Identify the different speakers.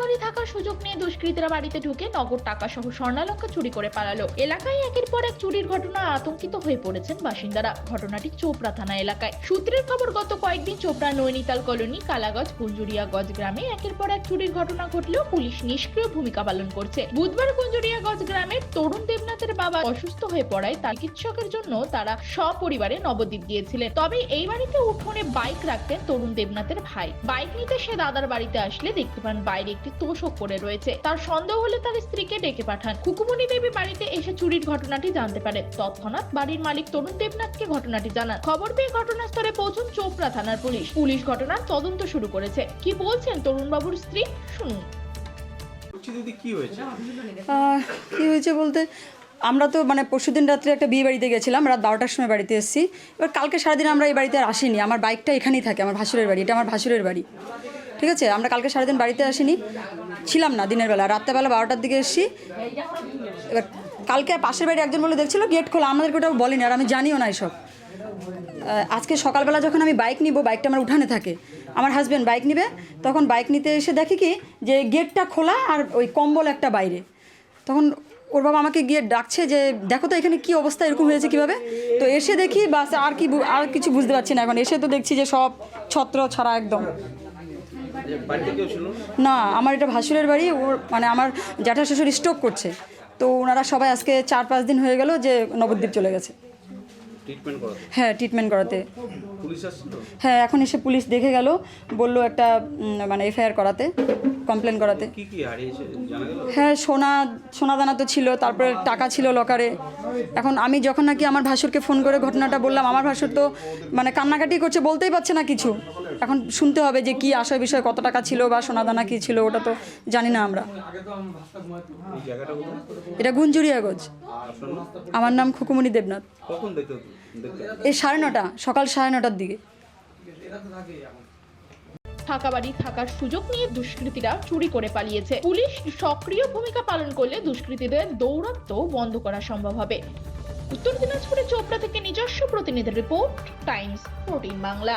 Speaker 1: বাড়ি থাকার সুযোগ নিয়ে দুষ্কৃতীরা বাড়িতে ঢুকে নগদ টাকা সহ স্বর্ণালঙ্কা চুরি করে পালালো। এলাকায় একের পর এক চুরির ঘটনা আতঙ্কিত হয়ে পড়েছেন বাসিন্দারা। ঘটনাটি চোপড়া থানা এলাকায়। সূত্রের খবর, গত কয়েকদিন চোপড়া নৈনিতাল কলোনি, কালাগজ কুঞ্জুরিয়াগঞ্জ গ্রামে একের পর এক চুরির ঘটনা ঘটলেও পুলিশ নিষ্ক্রিয় ভূমিকা পালন করছে। বুধবার কুঞ্জুরিয়াগঞ্জ গ্রামের তরুণ দেবনাথের বাবা অসুস্থ হয়ে পড়ায় তার চিকিৎসকের জন্য তারা সপরিবারে নবদ্বীপ গিয়েছিলেন। তবে এই বাড়িতে উঠোনে বাইক রাখতেন তরুণ দেবনাথের ভাই। বাইক নিতে সে দাদার বাড়িতে আসলে দেখতে পান বাইরে একটি তোষক পড়ে রয়েছে। তার সন্দেহ হলে তার স্ত্রীকে ডেকে পাঠান। খুকুমণি দেবী বাড়িতে এসে চুরির ঘটনাটি জানতে পারে তৎক্ষণাৎ বাড়ির মালিক তরুণ দেবনাথকে ঘটনাটি জানান। খবর পেয়ে ঘটনাস্থলে পৌঁছন চোপড়া থানার পুলিশ। পুলিশ ঘটনার তদন্ত শুরু করেছে। কি বলছেন তরুণবাবুর স্ত্রী? শুনুন।
Speaker 2: কি হয়েছে?
Speaker 3: কি হয়েছে বলতে আমরা তো মানে পরশুদিন রাত্রে একটা বিয়ে বাড়িতে গেছিলাম রাত বারোটার সময় বাড়িতে এসেছি। এবার কালকে সারাদিন আমরা এই বাড়িতে আর আসিনি। আমার বাইকটা এখানেই থাকে আমার ভাসুরের বাড়ি। এটা আমার ভাসুরের বাড়ি। ঠিক আছে? আমরা কালকে সারাদিন বাড়িতে আসিনি, ছিলাম না দিনের বেলা। রাত্রেবেলা বারোটার দিকে এসেছি। এবার কালকে পাশের বাড়ি একজন বলে দেখছিল, গেট খোলা। আমাদেরকে ওটা বলেনি, আর আমি জানিও না এসব। আজকে সকালবেলা যখন আমি বাইক নিব, বাইকটা আমার উঠানে থাকে। আমার হাজব্যান্ড বাইক নিবে, তখন বাইক নিতে এসে দেখি কি যে গেটটা খোলা আর ওই কম্বল একটা বাইরে। তখন ওর বাবা আমাকে গিয়ে ডাকছে যে, দেখো তো এখানে কি অবস্থা, এরকম হয়েছে কীভাবে? তো এসে দেখি বাস আর কি আর কিছু বুঝতে পারছি না এখন। এসে তো দেখছি যে সব ছত্র ছাড়া একদম। না? আমার এটা ভাসুরের বাড়ি ওর মানে আমার জ্যাঠা শ্বশুর স্ট্রোক করছে। তো ওনারা সবাই আজকে চার পাঁচ দিন হয়ে গেল যে নবদ্বীপ চলে গেছে। হ্যাঁ ট্রিটমেন্ট করাতে। হ্যাঁ এখন এসে পুলিশ দেখে গেল বলল একটা মানে এফআইআর করাতে কমপ্লেন করাতে। হ্যাঁ সোনা সোনা দানা তো ছিল তারপরে টাকা ছিল লকারে এখন আমি যখন নাকি আমার ভাসুরকে ফোন করে ঘটনাটা বললাম আমার ভাসুর তো মানে কান্নাকাটি করছে বলতেই পারছে না কিছু। এখন শুনতে হবে যে কি আশয় বিষয় কত টাকা ছিল বা সোনা দানা কী ছিল, ওটা তো জানি না আমরা। এটা গুঞ্জুরিয়াগঞ্জ
Speaker 2: আপনার
Speaker 3: আমার নাম খুকুমণি দেবনাথ। এই সাড়ে নটা, সকাল সাড়ে নটার দিকে।
Speaker 1: ফাঁকা বাড়ি থাকার সুযোগ নিয়ে দুষ্কৃতীরা চুরি করে পালিয়েছে। পুলিশ সক্রিয় ভূমিকা পালন করলে দুষ্কৃতীদের দৌরাত্ম বন্ধ করা সম্ভব হবে। উত্তর দিনাজপুরের চোপড়া থেকে নিজস্ব প্রতিনিধির রিপোর্ট, টাইমস, ফোরটিন বাংলা।